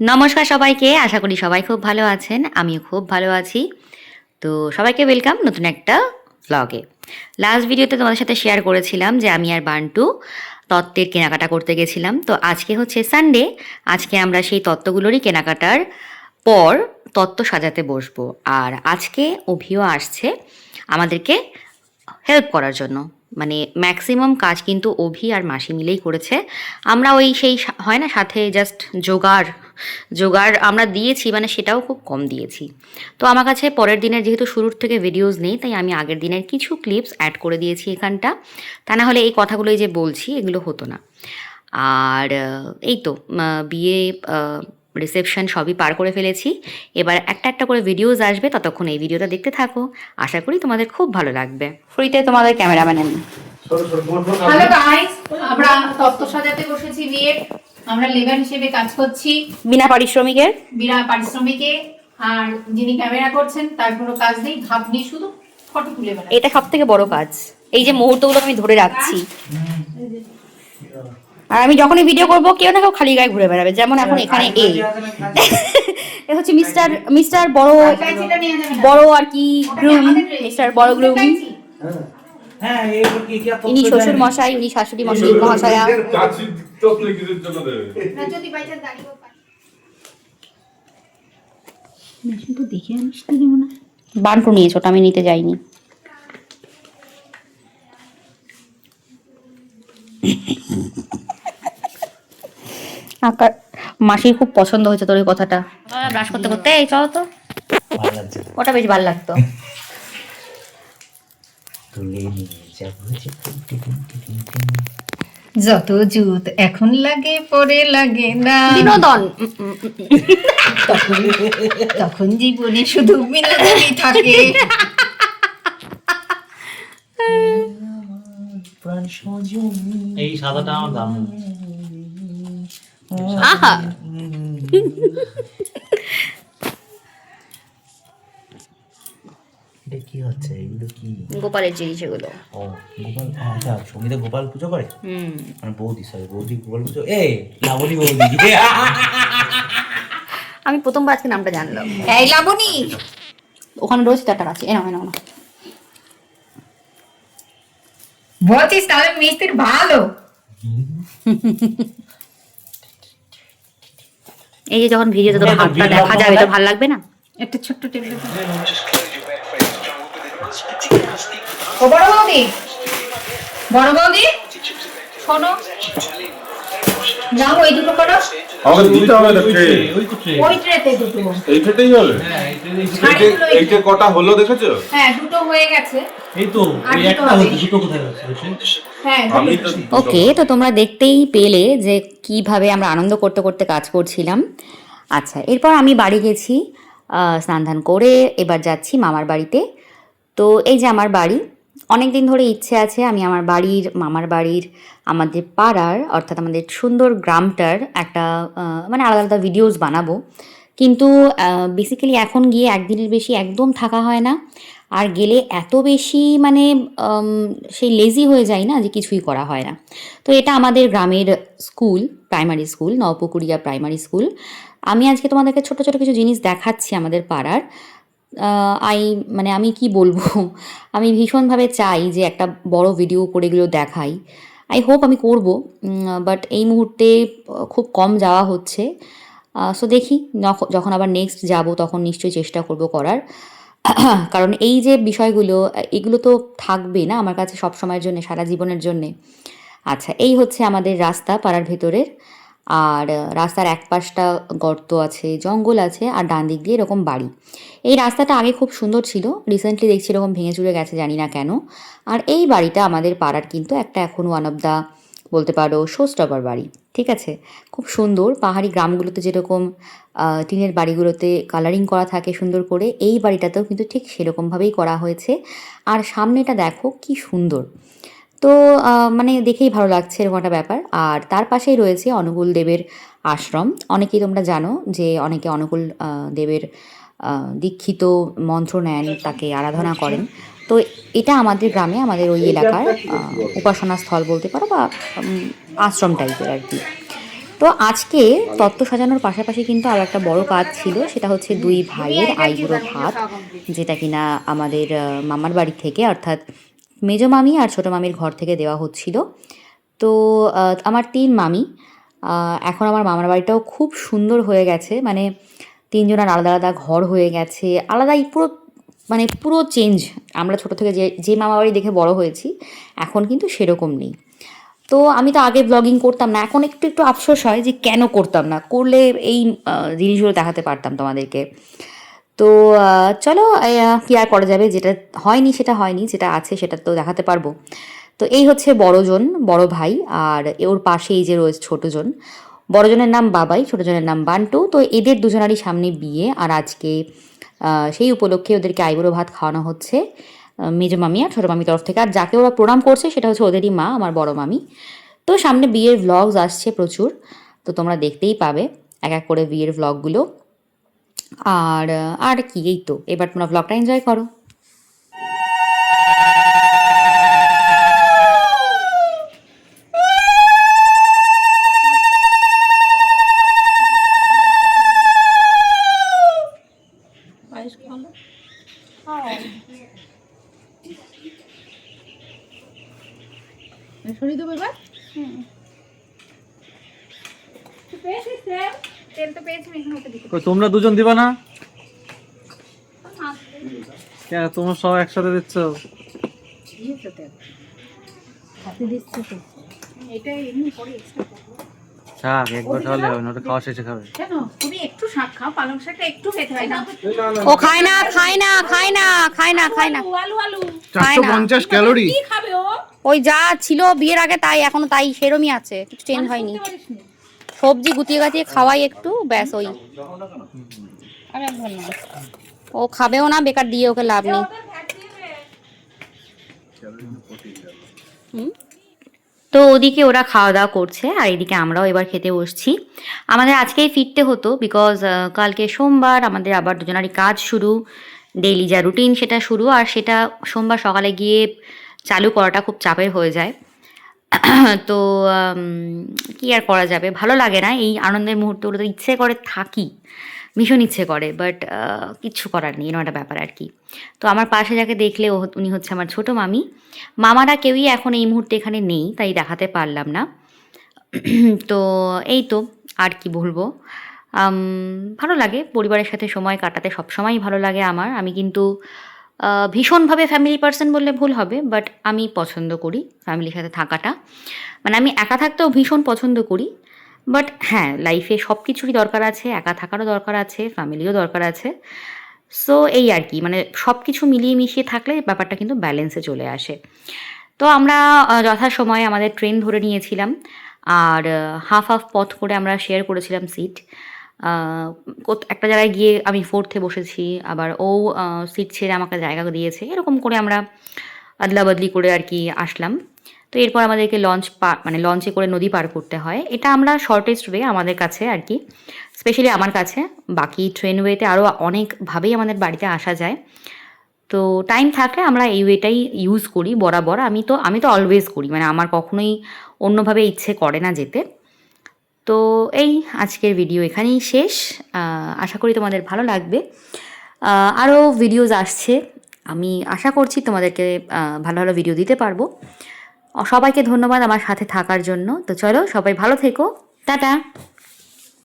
নমস্কার সবাইকে, আশা করি সবাই খুব ভালো আছেন, আমিও খুব ভালো আছি। তো সবাইকে ওয়েলকাম নতুন একটা ব্লগে লাস্ট ভিডিওতে তোমাদের সাথে শেয়ার করেছিলাম যে আমি আর বান্টু তত্ত্বের কেনাকাটা করতে গেছিলাম। তো আজকে হচ্ছে সানডে আজকে আমরা সেই তত্ত্বগুলোরই কেনাকাটার পর তত্ত্ব সাজাতে বসবো। আর আজকে অভিও আসছে আমাদেরকে হেল্প করার জন্য। মানে ম্যাক্সিমাম কাজ কিন্তু অভি আর মাসি মিলেই করেছে। আমরা ওই সেই হয় না, সাথে জাস্ট জোগাড় জোগাড় আমরা দিয়েছি মানে সেটাও খুব কম দিয়েছি। তো আমার কাছে পরের দিনের যেহেতু শুরুর থেকে ভিডিওস নেই, তাই আমি আগের দিনের কিছু ক্লিপস অ্যাড করে দিয়েছি এখানটা। তা না হলে এই কথাগুলোই যে বলছি, এগুলো হতো না। আর এই তো বিয়ে রিসেপশন সবই পার করে ফেলেছি। এবার একটা একটা করে ভিডিওস আসবে, ততক্ষণ এই ভিডিওটা দেখতে থাকো। আশা করি তোমাদের খুব ভালো লাগবে। ফ্রিতে তোমাদের ক্যামেরাম্যান হ্যালো গাইস আমরা তত্ত্ব সাজাতে বসেছি বিয়ের। আমরা লেবার হিসেবে কাজ করছি। বিনা পারিশ্রমিকের। বিনা পারিশ্রমিকে। আর যিনি ক্যামেরা করছেন তার কোনো কাজ নেই। ভাব নেই শুধু ফটো তুলে বেড়ায় এটা সব থেকে বড় কাজ। এই যে মুহূর্তগুলো আমি ধরে রাখছি। আর আমি যখনই ভিডিও করব কেউ না কেউ খালি গায়ে ঘুরে বেড়াবে। যেমন এখন এখানে এই। এ হচ্ছে মিস্টার মিস্টার বড় নিয়ে। বড় আর কি গ্রুম মিস্টার বড় গ্রুম হ্যাঁ ইনি শ্বশুর মশাই উনি শাশুড়ি মশাই মহাশয়া। বান্টু নিয়েছো ওটা আমি নিতে যাইনি। আকার মাসির খুব পছন্দ হয়েছে তোর এই কথাটা। ব্রাশ করতে করতে এই চলো তো তো। ওটা বেশ ভালো লাগতো। তুলে নিয়ে যাব। যত জুত এখন লাগে পরে লাগে না। বিনোদন। তখন জীবনে শুধু বিনোদনই থাকে। এই সাদাটা আমার দাম। আহা। কি হচ্ছে এগুলো কি গোপালের জিনিস এগুলো ও গোপাল হ্যাঁ, আচ্ছা সঙ্গীতা গোপাল পুজো করে হুম মানে বৌদি সরি বৌদি গোপাল পুজো এ লাবণী বৌদি আমি প্রথমবার আজকে নামটা জানলাম এই লাবণী ওখানে রয়েছে তো একটা কাছে এনাও এনাও না বলছিস তাহলে মিস্ত্রি ভালো এই যে যখন ভিডিওতে তোর হাতটা দেখা যাবে তো ভালো লাগবে না একটা ছোট্ট টেবিল ও বড় বৌদি। বড় বৌদি শোনো। যাও ওই দুটো করো। আমাকে দিতে হবে ওই তো ট্রে ওই ট্রেতে দুটো। এই ট্রেতেই হবে? হ্যাঁ এই ট্রে এই- কটা হলো দেখেছ? হ্যাঁ দুটো হয়ে গেছে। এই তো দুটো একটা। হচ্ছে দুটো কোথায় ওই ট্রে? হ্যাঁ। তো ওকে তো তোমরা দেখতেই পেলে যে কীভাবে আমরা আনন্দ করতে করতে কাজ করছিলাম। আচ্ছা এরপর আমি বাড়ি গেছি আহ, স্নান ধান করে এবার যাচ্ছি মামার বাড়িতে। তো এই যে আমার বাড়ি অনেক দিন ধরে ইচ্ছে আছে আমি আমার বাড়ির, মামার বাড়ির, আমাদের পাড়ার, অর্থাৎ আমাদের সুন্দর গ্রামটার একটা মানে আলাদা আলাদা ভিডিওস বানাবো। কিন্তু বেসিক্যালি এখন গিয়ে একদিনের বেশি একদম থাকা হয় না। আর গেলে এত বেশি মানে সেই লেজি হয়ে যায় না যে কিছুই করা হয় না। তো এটা আমাদের গ্রামের school primary school Nabapukuria primary school আমি আজকে তোমাদেরকে ছোট ছোট কিছু জিনিস দেখাচ্ছি আমাদের পাড়ার। আই মানে আমি কি বলব? আমি ভীষণভাবে চাই যে একটা বড় ভিডিও করে এগুলো দেখাই। আই হোপ আমি করব বাট এই মুহূর্তে খুব কম যাওয়া হচ্ছে। সো দেখি, যখ- যখন আবার নেক্সট যাব, তখন নিশ্চয়ই চেষ্টা করব করার। কারণ এই যে বিষয়গুলো এগুলো তো থাকবে না আমার কাছে সব সময়ের জন্য, সারা জীবনের জন্যে। আচ্ছা এই হচ্ছে আমাদের রাস্তা, পাড়ার ভেতরের। আর রাস্তার এক পাশটা গর্ত আছে, জঙ্গল আছে আর ডান দিক দিয়ে এরকম বাড়ি। এই রাস্তাটা আগে খুব সুন্দর ছিল রিসেন্টলি দেখছি এরকম ভেঙে চুরে গেছে জানি না কেন। আর এই বাড়িটা আমাদের পাড়ার কিন্তু একটা এখন ওয়ান অফ দ্য বলতে পারো শো স্টপার বাড়ি, ঠিক আছে? খুব সুন্দর, পাহাড়ি গ্রামগুলোতে যেরকম টিনের বাড়িগুলোতে কালারিং করা থাকে সুন্দর করে, এই বাড়িটাতেও কিন্তু ঠিক সেরকমভাবেই করা হয়েছে। আর সামনেটা দেখো কি সুন্দর। তো মানে দেখেই ভালো লাগছে এরকম একটা ব্যাপার। আর তার পাশেই রয়েছে অনুকূল দেবের আশ্রম। অনেকেই তোমরা জানো যে অনেকে অনুকূল দেবের দীক্ষিত মন্ত্র নেন তাকে আরাধনা করেন। তো এটা আমাদের গ্রামে আমাদের ওই এলাকার উপাসনা স্থল বলতে পারো বা আশ্রম টাইপের আর কি। তো আজকে তত্ত্ব সাজানোর পাশাপাশি কিন্তু আর একটা বড় কাজ ছিল সেটা হচ্ছে দুই ভাইয়ের আইবুড়ো ভাত যেটা কিনা আমাদের মামার বাড়ি থেকে অর্থাৎ মেজো মামি আর ছোটো মামির ঘর থেকে দেওয়া হচ্ছিল। তো আমার তিন মামি। এখন আমার মামার বাড়িটাও খুব সুন্দর হয়ে গেছে। মানে তিনজনের আলাদা আলাদা ঘর হয়ে গেছে। আলাদাই পুরো মানে পুরো চেঞ্জ আমরা ছোটো থেকে যে যে মামা বাড়ি দেখে বড় হয়েছি, এখন কিন্তু সেরকম নেই। তো আমি তো আগে ব্লগিং করতাম না। এখন একটু একটু আফসোস হয় যে কেন করতাম না? করলে এই জিনিসগুলো দেখাতে পারতাম তোমাদেরকে। তো চলো কি আর করা যাবে? যেটা হয়নি, সেটা হয়নি, যেটা আছে, সেটা তো দেখাতে পারব। তো এই হচ্ছে বড়জন, বড় ভাই, আর ওর পাশে এই যে রয়েছে ছোটজন। বড়জনের নাম বাবাই, ছোটজনের নাম বান্টু। তো এদের দুজনারই সামনে বিয়ে, আর আজকে সেই উপলক্ষে ওদেরকে আইবুড়ো ভাত খাওয়ানো হচ্ছে মেজো মামি আর ছোটো মামি তরফ থেকে। আর যাকে ওরা প্রণাম করছে, সেটা হচ্ছে ওদেরই মা, আমার বড় মামি। তো সামনে বিয়ের ভ্লগস আসছে প্রচুর, তো তোমরা দেখতেই পাবে, এক এক করে বিয়ের ভ্লগগুলো আর আর কি এই তো। এবার তোমরা ভ্লগটা এনজয় করো। সরিয়ে দেবো এবার তেল তো পেয়েছি আমি এখন দিতে তোমরা দুজন দিবা না? কেন তোমরা সব একসাথে দিচ্ছ? এটা এমনি পরে এক্সট্রা থাক একবার খাওয়ালে হবে না ওটা খাওয়া শেষে খাবে। তুমি একটু শাক খাও পালং শাকটা একটু খেতে হয় না। ও খায় না খায় না খায় না খায় না খায় না। আলু আলু খায় না। পঞ্চাশ ক্যালোরি। কি খাবে ও? ওই যা ছিল বিয়ের আগে তাই এখনও তাই সেরমই আছে। কিছু চেঞ্জ হয়নি। সবজি গুতিয়ে গাতিয়ে খাওয়াই একটু, ব্যাস ওই। ও খাবেও না, বেকার দিয়ে ওকে লাভ নেই। তো ওদিকে ওরা খাওয়া দাওয়া করছে, আর এদিকে আমরাও এবার খেতে বসছি। আমাদের আজকেই ফিরতে হতো বিকজ কালকে সোমবার আমাদের আবার দুজনারই কাজ শুরু। ডেইলি যা রুটিন সেটা শুরু, আর সেটা সোমবার সকালে গিয়ে চালু করাটা খুব চাপের হয়ে যায়। তো কি আর করা যাবে? ভালো লাগে না। এই আনন্দের মুহূর্তগুলো তো ইচ্ছে করে থাকি, ভীষণ ইচ্ছে করে বাট কিচ্ছু করার নেই, এরকম একটা ব্যাপার আর কি। তো আমার পাশে যাকে দেখলে উনি হচ্ছে আমার ছোট মামি। মামারা কেউই এখন এই মুহূর্তে এখানে নেই, তাই দেখাতে পারলাম না। তো, এই তো, আর কি বলব? ভালো লাগে, পরিবারের সাথে সময় কাটাতে সবসময়ই ভালো লাগে আমার। আমি কিন্তু ভীষণভাবে ফ্যামিলি পার্সন বললে ভুল হবে বাট আমি পছন্দ করি ফ্যামিলির সাথে থাকাটা। মানে আমি একা থাকতেও ভীষণ পছন্দ করি বাট হ্যাঁ লাইফে সব কিছুরই দরকার আছে, একা থাকারও দরকার আছে ফ্যামিলিও দরকার আছে। সো এই আর কি মানে সব কিছু মিলিয়ে মিশিয়ে থাকলে ব্যাপারটা কিন্তু ব্যালেন্সে চলে আসে। তো আমরা যথাসময়ে আমাদের ট্রেন ধরে নিয়েছিলাম, আর হাফ হাফ পথ করে আমরা শেয়ার করেছিলাম সিট একটা জায়গায় গিয়ে আমি ফোর্থে বসেছি, আবার ও সিট ছেড়ে আমাকে জায়গা দিয়েছে। এরকম করে আমরা আদলা বদলি করে আর কি আসলাম। তো এরপর আমাদেরকে লঞ্চ পা মানে লঞ্চে করে নদী পার করতে হয়। এটা আমরা শর্টেস্ট ওয়ে আমাদের কাছে আর কি স্পেশালি আমার কাছে। বাকি ট্রেন ওয়েতে আরও অনেকভাবেই আমাদের বাড়িতে আসা যায়। তো টাইম থাকলে আমরা এই ওয়েটাই ইউজ করি বরাবর। আমি তো আমি তো অলওয়েজ করি। মানে আমার কখনোই অন্যভাবে ইচ্ছে করে না যেতে। তো এই আজকের ভিডিও এখানেই শেষ। আশা করি তোমাদের ভালো লাগবে। আরও ভিডিওজ আসছে। আমি আশা করছি তোমাদেরকে ভালো ভালো ভিডিও দিতে পারব। সবাইকে ধন্যবাদ আমার সাথে থাকার জন্য। তো চলো সবাই ভালো থেকো। টাটা!